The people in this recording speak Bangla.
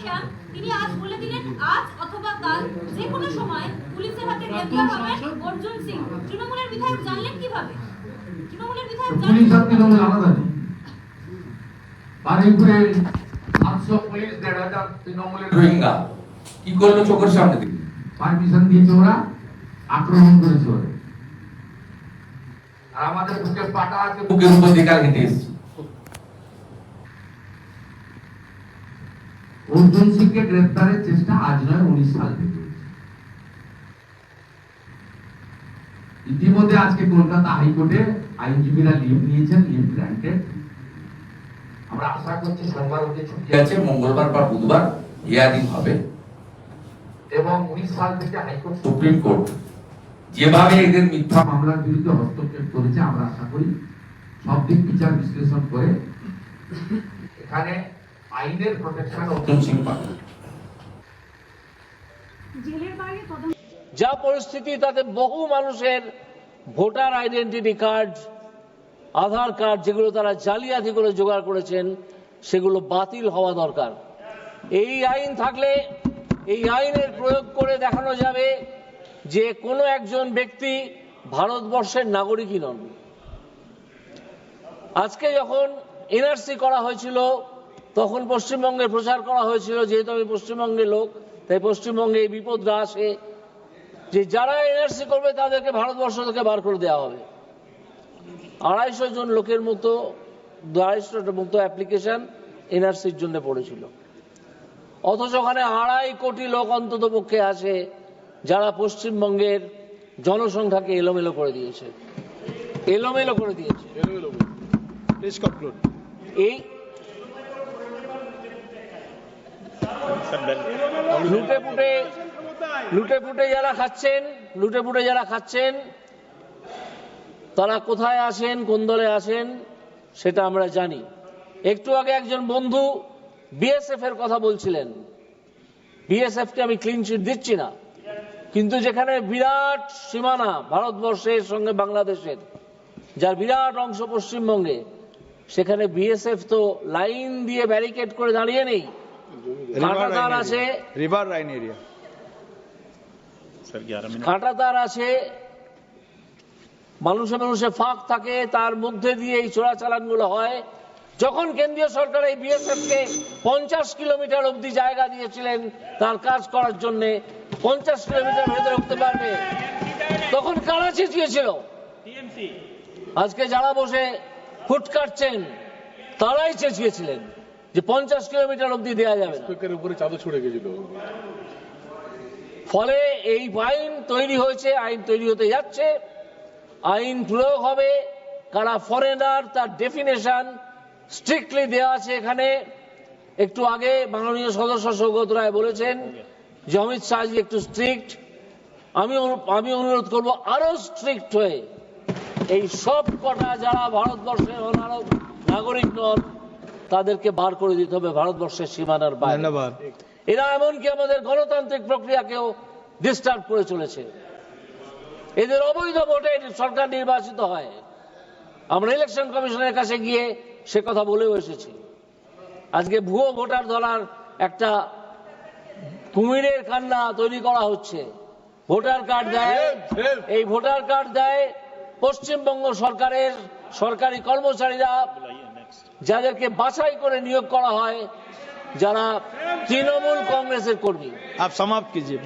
শ্যাম তিনি আজ বলে দিলেন আজ অথবা কাল যে কোনো সময় পুলিশের হাতে গ্রেফতার হবেন অর্জুন সিং। তৃণমূলের বিধায়ক জানলেন কীভাবে? তৃণমূলের বিধায়ক পুলিশ জানলেন আর তৃণমূল আলাদা নেই। সাতশো পুলিশ দেড় হাজার তৃণমূলের রোহিঙ্গা। কি করল চোখের সামনে দিকে পারমিশন দিয়েছে ওরা আক্রমণ করেছে ওরা। আর আমাদের বুকে পাটা আছে বুকের উপর দিয়ে কাল হেঁটে এসেছি। অর্জুন সিংকে গ্রেপ্তারের চেষ্টা আজ নয়, উনিশ সাল থেকে ইতিমধ্যে আজকে কলকাতা হাইকোর্টে আইনজীবীরা লিভ নিয়েছেন, লিভ গ্রান্টেড। আমরা আশা করছি সোমবার অবধি ছুটি আছে, মঙ্গলবার বা বুধবার হিয়ারিং হবে। এবং উনিশ সাল থেকে হাইকোর্ট সুপ্রিম কোর্ট যেভাবে এদের মিথ্যা মামলার বিরুদ্ধে হস্তক্ষেপ করেছে, আমরা আশা করি সব দিক বিচার বিশ্লেষণ করে এখানে আইনের প্রোটেকশন পাবে। যা পরিস্থিতি তাতে বহু মানুষের voter identity card Aadhaar card যেগুলো তারা জালিয়াতি করে জোগাড় করেছেন সেগুলো বাতিল হওয়া দরকার। এই আইন থাকলে এই আইনের প্রয়োগ করে দেখানো যাবে যে কোনো একজন ব্যক্তি ভারতবর্ষের নাগরিকই নন। আজকে যখন এনআরসি করা হয়েছিল তখন পশ্চিমবঙ্গে প্রচার করা হয়েছিল যেহেতু আমি পশ্চিমবঙ্গের লোক তাই পশ্চিমবঙ্গে এই বিপদটা আসে যে যারা এনআরসি করবে তাদেরকে ভারতবর্ষ থেকে বার করে দেওয়া হবে। আড়াইশো জন লোকের মতো আড়াইশোটার মতো অ্যাপ্লিকেশন এনআরসির জন্য পড়েছিল। অথচ ওখানে আড়াই কোটি লোক অন্তত পক্ষে আছে যারা পশ্চিমবঙ্গের জনসংখ্যাকে এলোমেলো করে দিয়েছে। এলোমেলো করে দিয়েছে। এই যারা খাচ্ছেন, লুটে পুটে যারা খাচ্ছেন, তারা কোথায় আসেন, কোন দলে আসেন, সেটা আমরা জানি। একটু আগে একজন বন্ধু বিএসএফ এর কথা বলছিলেন। বিএসএফ কে আমি ক্লিন চিট দিচ্ছি না। কিন্তু যেখানে বিরাট সীমানা ভারতবর্ষের সঙ্গে বাংলাদেশের, যার বিরাট অংশ পশ্চিমবঙ্গে, সেখানে বিএসএফ তো লাইন দিয়ে ব্যারিকেড করে দাঁড়িয়ে নেই। কাঁটাতার আছে. Sir, 11 minutes. কাঁটাতার আছে মানুষে মানুষে ফাঁক থাকে তার মধ্যে দিয়ে এই চোরাচালানগুলো হয়। যখন কেন্দ্রীয় সরকার এই বিএসএফ কে পঞ্চাশ কিলোমিটার অবধি জায়গা দিয়েছিলেন তার কাজ করার জন্য পঞ্চাশ কিলোমিটার ভেতরে উঠতে পারবে। তখন কারা চেঁচিয়েছিল আজকে যারা বসে ফুট কাটছেন তারাই চেঁচিয়েছিলেন যে পঞ্চাশ কিলোমিটার অবধি দেওয়া যাবে না। স্পিকারের উপরে চাদর ছড়ে গেছিল। ফলে এই আইন তৈরি হয়েছে আইন তৈরি হতে যাচ্ছে। আইন প্রয়োগ হবে কারা ফরেনার তার ডেফিনেশন স্ট্রিক্টলি দেওয়া আছে এখানে। একটু আগে মাননীয় সদস্য সৌগত রায় বলেছেন যে অমিত শাহজি একটু স্ট্রিক্ট আমি আমি অনুরোধ করব আরও স্ট্রিক্ট হয়ে। এই সব কটা যারা ভারতবর্ষের অনারব নাগরিক নন তাদেরকে বার করে দিতে হবে ভারতবর্ষের সীমানার বাইরে। ধন্যবাদ। এরা এমনকি আমাদের গণতান্ত্রিক প্রক্রিয়াকেও ডিস্টার্ব করে চলেছে। এদের অবৈধ ভোটে সরকার নির্বাচিত হয়। আমরা ইলেকশন কমিশনের কাছে গিয়ে সে কথা বলেও এসেছি। আজকে ভুয়ো ভোটার ধরার একটা কুমিরের কান্না তৈরি করা হচ্ছে। ভোটার কার্ড দেয় এই ভোটার কার্ড দেয় পশ্চিমবঙ্গ সরকারের সরকারি কর্মচারীরা। যাদেরকে বাছাই করে নিয়োগ করা হয় যারা তৃণমূল কংগ্রেসের কর্মী। আপ সমাপ্ত কিজিয়ে